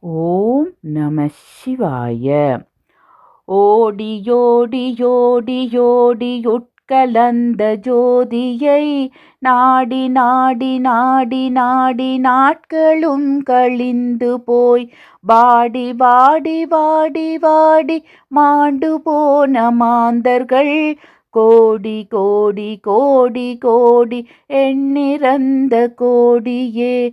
ஓம் நம சிவாய. ஓடியோடியோடியோடி உட்கலந்த ஜோதியை நாடி நாடி நாடி நாடி நாட்களும் கழிந்து போய் வாடி வாடி வாடி வாடி மாண்டு போன மாந்தர்கள் கோடி கோடி கோடி கோடி எண்ணிறந்த கோடியே.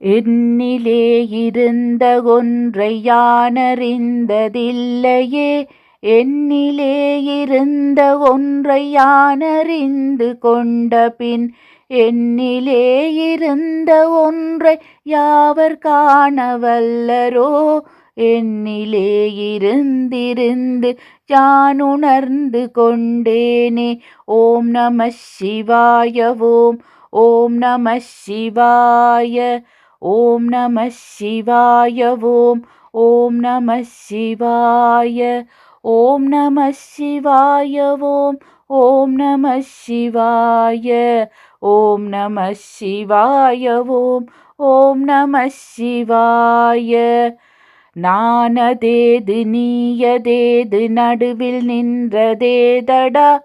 என்னிலே இருந்த ஒன்றை யானறிந்ததில்லையே. என்னிலே இருந்த ஒன்றை யானறிந்து கொண்ட பின் என்னிலே இருந்த ஒன்றை யாவர் காணவல்லரோ. என்னிலே இருந்திருந்து யான் உணர்ந்து கொண்டேனே. ஓம் நம சிவாய ஓம் ஓம் நம சிவாய. ஓம் நம சிவாய ஓம் ஓம் நம சிவாய ஓம் நம சிவாய ஓம் ஓம் நம சிவாய ஓம் நம சிவாய ஓம் ஓம் நம சிவாய. நானதேது நீயதேது நடுவில் நின்றதேதடா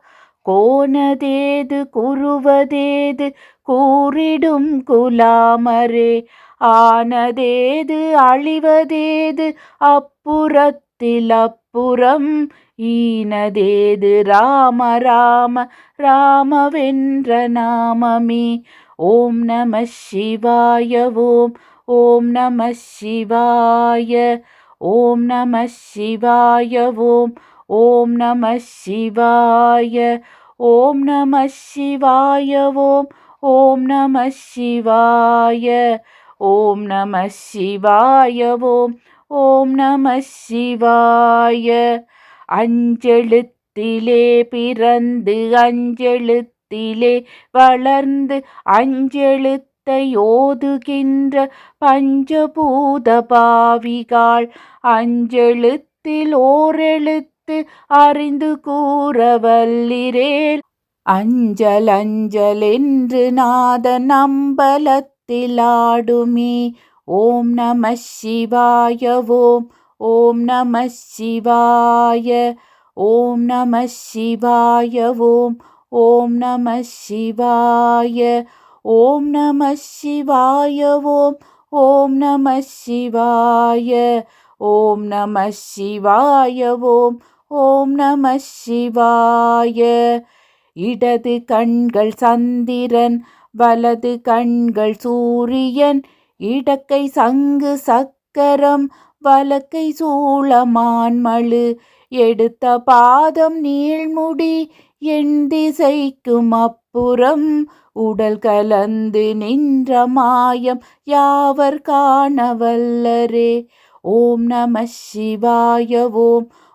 கோனதேது குருவதேது கூறிடும் குலாமரே ஆனதேது அழிவதேது அப்புறத்தில் அப்புறம் ஈனதேது ராம ராம ராமவென்ற நாமமே. ஓம் நம சிவாய ஓம் ஓம் நம சிவாய ஓம் நம சிவாய ஓம் ஓம் நம சிவாய ஓம் நம சிவாய ஓம் ஓம் நம சிவாய ஓம் நம சிவாய ஓம் ஓம் நம சிவாய. அஞ்செழுத்திலே பிறந்து அஞ்செழுத்திலே வளர்ந்து அஞ்செழுத்தை ஓதுகின்ற பஞ்சபூத பாவிகாள் அஞ்செழுத்தில் ஓரெழுத்து பார்த்து அறிந்து கூறவல்லிரேல் அஞ்சல் அஞ்சல் என்று நாத நம்பலத்திலாடுமே ஓம் நம சிவாய ஓம் ஓம் நம சிவாய ஓம் நம சிவாய ஓம் ஓம் நம சிவாய ஓம் நம சிவாய ஓம் ஓம் நம சிவாய ஓம் நம சிவாய ஓம் ஓம் நம சிவாய. இடது கண்கள் சந்திரன் வலது கண்கள் சூரியன் இடக்கை சங்கு சக்கரம் வலக்கை சூளமான்மழு எடுத்த பாதம் நீள்முடி என் திசைக்கும் அப்புறம் உடல் கலந்து நின்ற மாயம் யாவர் காணவல்லரே ஓம் நம சிவாய ஓம்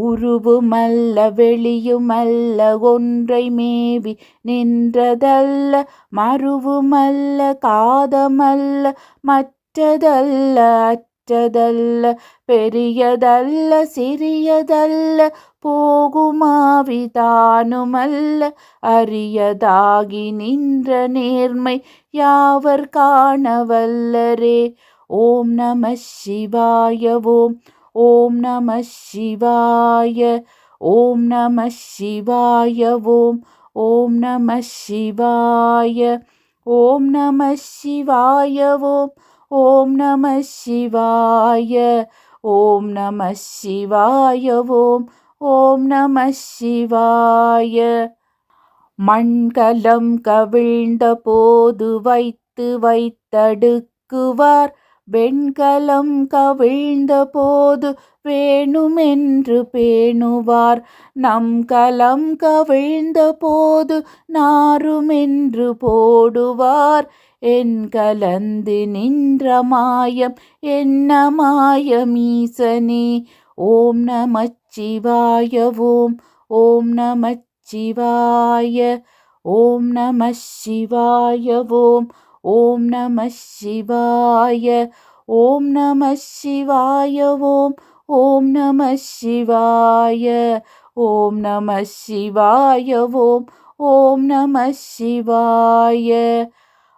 உருவுமல்ல வெளியுமல்ல ஒன்றை மேவி நின்றதல்ல மறுவுமல்ல காதமல்ல மற்றதல்ல அற்றதல்ல பெரியதல்ல சிறியதல்ல போகுமாவிதானுமல்ல அரியதாகி நின்ற நேர்மை யாவர் காணவல்லரே ஓம் நம சிவாய ஓம் ஓம் நம சிவாய ஓம் நம சிவாய ஓம் ஓம் நம சிவாய ஓம் நம சிவாய ஓம் ஓம் நம சிவாய ஓம் நம சிவாய ஓம் ஓம் நம சிவாய. மண்கலம் கவிழ்ந்த போது வைத்து வைத்தடுக்குவார் வெண்கலம் கவிழ்ந்த போது வேணுமென்று பேணுவார். நம் கலம் கவிழ்ந்த போது நாருமென்று போடுவார். என் கலந்து நின்ற மாயம் என்ன மாயமீசனே ஓம் நமச்சிவாய ஓம் ஓம் நமச்சிவாய ஓம் நம சிவாய ஓம் ஓம் நம சிவாய ஓம் நம சிவாய ஓம் ஓம் நம சிவாய ஓம் நம சிவாய ஓம் ஓம் நம சிவாய.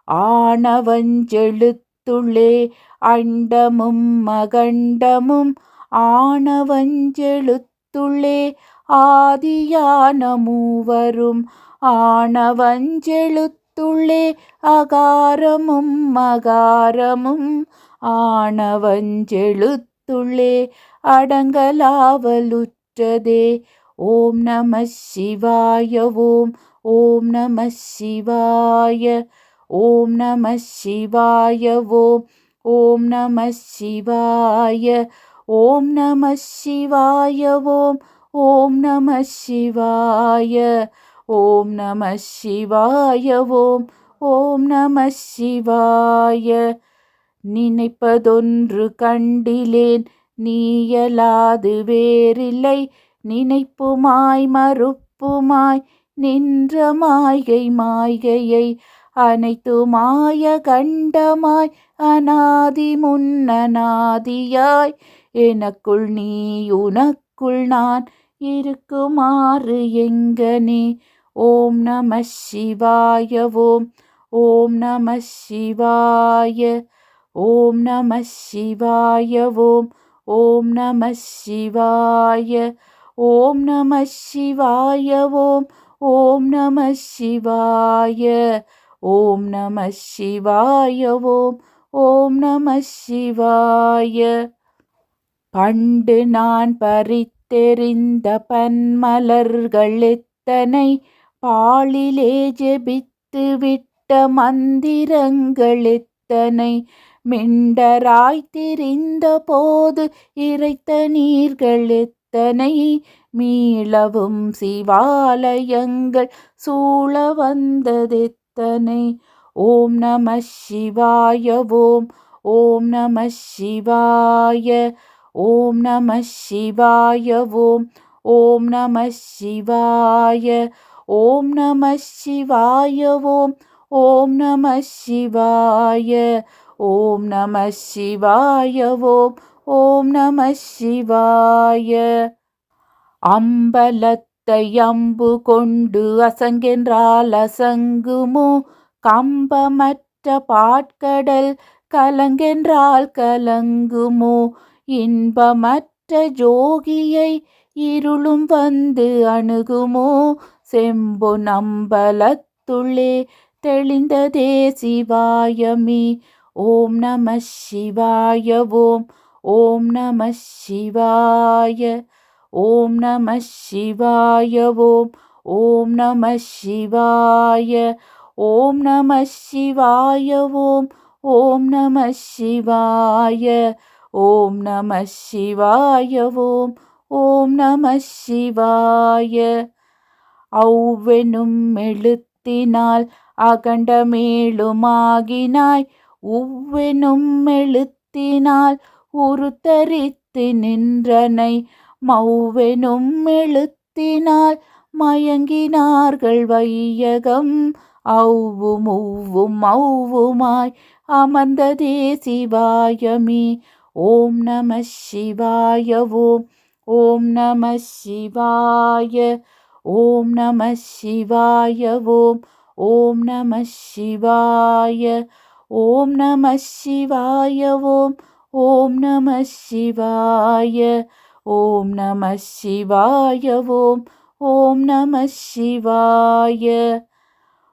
ஆணவஞ்செழுத்துள்ளே அண்டமும் மகண்டமும் ஆணவஞ்செழுத்துள்ளே ஆதியான மூவரும் ஆணவஞ்செழுத்து ஆணவஞ்செழுத்துள்ளே அகாரமும் மகாரமும் ஆணவஞ்செழுத்துள்ளே அடங்கலாவலுற்றதே. ஓம் நம சிவாய ஓம் ஓம் நம சிவாய ஓம் நம சிவாய ஓம் ஓம் நம சிவாய ஓம் நம சிவாய ஓம் ஓம் நம சிவாய. ஓம் நம சிவாய ஓம் ஓம் நம சிவாய. நினைப்பதொன்று கண்டிலேன் நீயலாது வேறில்லை. நினைப்புமாய் மறுப்புமாய் நின்ற மாய்கை மாய்கையை அனைத்து மாய கண்டமாய் அநாதி முன்னநாதியாய் எனக்குள் நீ உனக்குள் நான் இருக்குமாறு எங்கனே ஓம் நம சிவாய ஓம் ஓம் நம சிவாய ஓம் நம சிவாய ஓம் ஓம் நம சிவாய ஓம் நம சிவாய ஓம் ஓம் நம சிவாய ஓம் நம சிவாய ஓம் ஓம் நம சிவாய. பண்டு நான் பறித்தெறிந்த பன்மலர்கள் எத்தனை பாலிலே ஜெபித்து விட்ட மந்திரங்கள் எத்தனை? மிண்டராய் திரிந்த போது இறைத்த நீர்கள் எத்தனை? மீளவும் சிவாலயங்கள் சூழ வந்ததெத்தனை? ஓம் நம சிவாய ஓம் ஓம் நம சிவாய ஓம் நம சிவாய ஓம் ஓம் நம சிவாய. ஓம் நம சிவாய ஓம் ஓம் நம சிவாய ஓம் நம சிவாய ஓம் ஓம் நம சிவாய. அம்பலத்தை அம்பு கொண்டு அசங்கென்றால் அசங்குமோ? கம்பமற்ற பாட்கடல் கலங்கென்றால் கலங்குமோ? இன்பமற்ற ஜோகியை இருளும் வந்து அணுகுமோ? செம்பு நம்பலத்துள்ளே தெளிந்ததே சிவாயமே. ஓம் நம சிவாய ஓம் ஓம் நம சிவாய ஓம் நம சிவாய ஓம் ஓம் நம சிவாய ஓம் நம சிவாய ஓம் ஓம் நம சிவாய ஓம் நம சிவாய ஓம் ஓம் நம சிவாய. ஔவெனும் எழுத்தினால் அகண்டமேளுமாகினாய் உவ்வெனும் எழுத்தினால் உருத்தரித்து நின்றனை மௌவெனும் எழுத்தினால் மயங்கினார்கள் வையகம் ஔவும் உவ்வும் ஔவுமாய் அமர்ந்ததே சிவாயமே ஓம் நம சிவாய ஓம் ஓம் நம சிவாய ஓம் நம சிவாய ஓம் ஓம் நம சிவாய ஓம் நம சிவாய ஓம் ஓம் நம சிவாய ஓம் நம சிவாய ஓம் ஓம் நம சிவாய.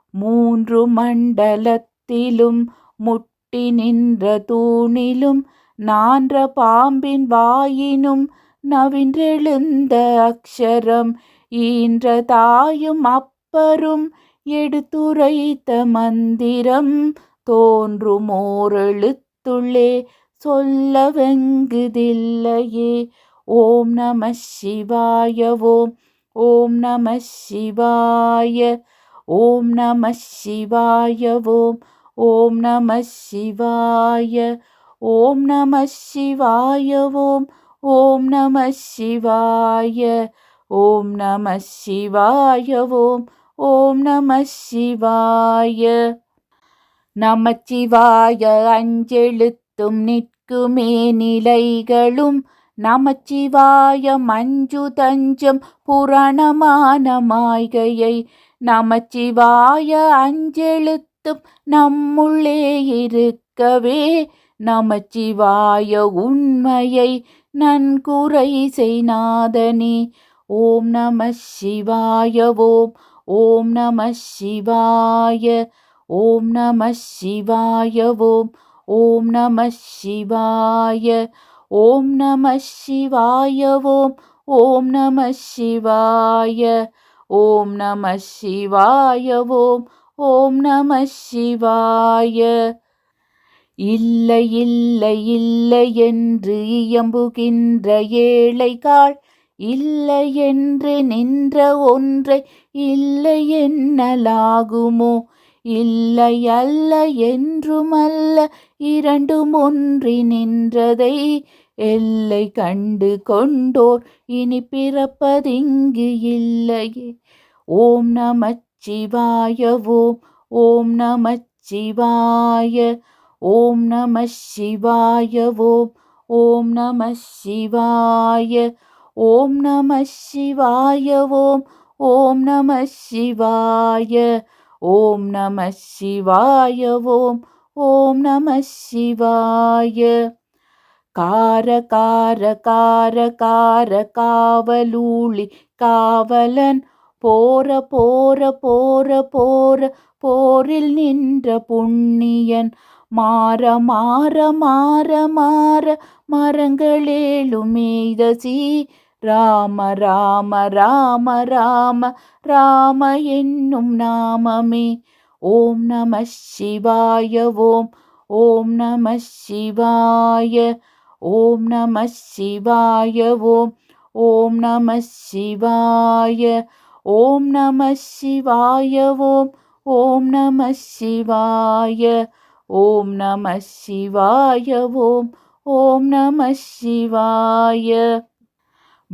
மூன்று மண்டலத்திலும் முட்டி நின்ற தூணிலும் நான்ற பாம்பின் வாயினும் நவின்றெழுந்த அக்ஷரம் ஈன்ற தாயும் அப்பரும் எடுத்துரைத்த மந்திரம் தோன்றும் ஓரெழுத்துள்ளே சொல்லவெங்குதில்லையே. ஓம் நம சிவாய ஓம் ஓம் நம சிவாய ஓம் நம சிவாய ஓம் ஓம் நம சிவாய ஓம் நம சிவாய ஓம் ஓம் நம சிவாய. ஓம் நம சிவாய ஓம் ஓம் நம சிவாய. நமச்சிவாய அஞ்செழுத்தும் நிற்குமே நிலைகளும். நமச்சிவாய மஞ்சு தஞ்சம் புராணமான மாய்கையை நமச்சிவாய அஞ்செழுத்தும் நம்முள்ளே இருக்கவே. நமச்சிவாய உண்மையை நன்குறை செய்நாதனே. ஓம் நம சிவாய ஓம் ஓம் நம சிவாய ஓம் நம சிவாய ஓம் ஓம் நம சிவாய ஓம் நம சிவாய ஓம் ஓம் நம சிவாய ஓம் நம சிவாய ஓம் ஓம் நம சிவாய. இல்லை இல்லை இல்லை என்று இயம்புகின்ற ஏழைகாள் இல்லை என்று நின்ற ஒன்றை இல்லை என்னலாகுமோ இல்லை அல்ல என்றுமல்ல இரண்டும் ஒன்றி நின்றதை எல்லை கண்டு கொண்டோர் இனி பிறப்பதிங்கு இல்லையே. ஓம் நம சிவாய ஓம் ஓம் நம சிவாய ஓம் நம சிவாய ஓம் ஓம் நம சிவாய. ஓம் நம சிவாய ஓம் ஓம் நம சிவாய ஓம் நம சிவாய ஓம் ஓம் நம சிவாய. கார கார கார கார காவலூளி காவலன் போற போற போற போற போரில் நின்ற புண்ணியன் மாற மாற மாற மாற மரங்களேலும் மீதசி ராம ராம ராம ராம ராம என்னும் நாமமே. ஓம் நம சிவாய ஓம் ஓம் நம சிவாய ஓம் நம சிவாய ஓம் ஓம் நம சிவாய ஓம் நம சிவாய ஓம் ஓம் நம சிவாய ஓம் நம சிவாய ஓம் ஓம் நம சிவாய.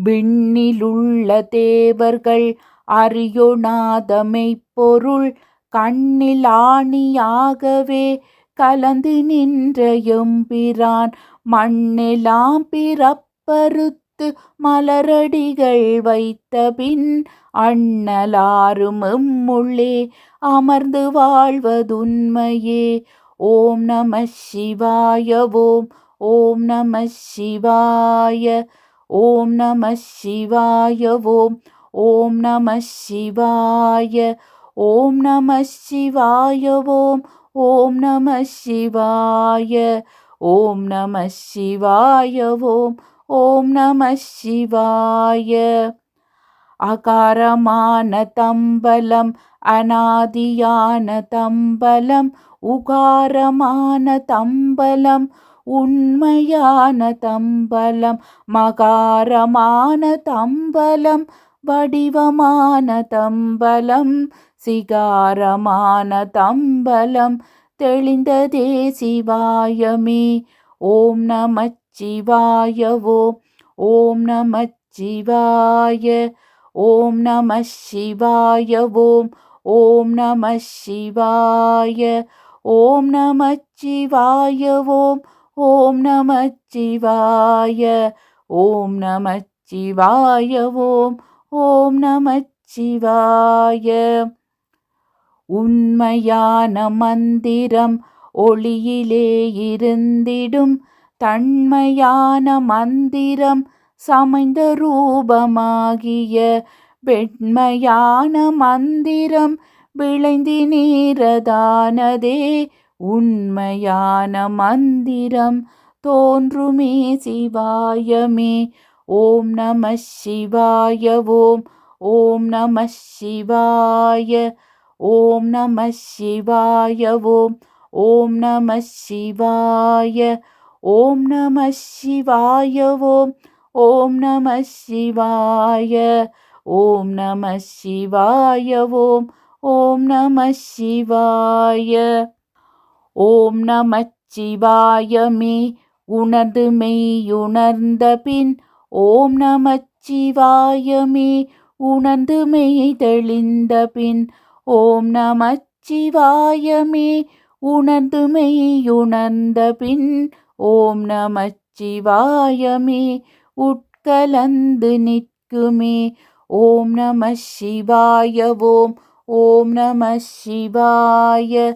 விண்ணிலுள்ள தேவர்கள் அறியொணாதமை பொருள். கண்ணில் ஆணியாகவே கலந்து நின்ற எம்பிரான் மண்ணெலாம் பிறப்பறுத்து மலரடிகள் வைத்த பின் அண்ணலாரும் எம்முள்ளே அமர்ந்து வாழ்வதுண்மையே. ஓம் நம சிவாய ஓம் ஓம் நம சிவாய. ஓம் நம சிவாய ஓம் ஓம் நம சிவாய ஓம் நம சிவாய ஓம் ஓம் நம சிவாய ஓம் நம சிவாய ஓம் ஓம் நம சிவாய. அகாரமான தம்பலம் அநாதியான தம்பலம் உகாரமான தம்பலம் உண்மையான தம்பலம் மகாரமான தம்பலம் வடிவமான தம்பலம் சிகாரமான தம்பலம் தெளிந்ததே சிவாயமே. ஓம் நம சிவாயவோ ஓம் ஓம் நம சிவாய ஓம் நம சிவாய ஓம் ஓம் நம சிவாய ஓம் நம சிவாய ஓம் ஓம் நம சிவாய ஓம் நம சிவாய ஓம் ஓம் நம சிவாய உண்மையான மந்திரம் ஒளியிலே இருந்திடும் தன்மையான மந்திரம் சமைந்த ரூபமாகிய வெண்மையான மந்திரம் விளைந்தி நீரதானதே. உண்மையான மந்திரம் தோன்றுமே சிவாயமே. ஓம் நம சிவாய ஓம் ஓம் நம சிவாய ஓம் நம சிவாய ஓம் ஓம் நம சிவாய ஓம் நம சிவாய ஓம் ஓம் நம சிவாய ஓம் நம சிவாய ஓம் ஓம் நம சிவாய. ஓம் நமச்சிவாய மே. உணர்ந்து மெய்யுணர்ந்த பின் ஓம் நமச்சிவாய மே. உணர்ந்து மெய் தெளிந்த பின் ஓம் நமச்சிவாய மே. உணர்ந்து மெய்யுணர்ந்த பின் ஓம் நம சிவாயமே உட்கலந்து நிற்குமே. ஓம் நம சிவாய ஓம் ஓம் நம சிவாய.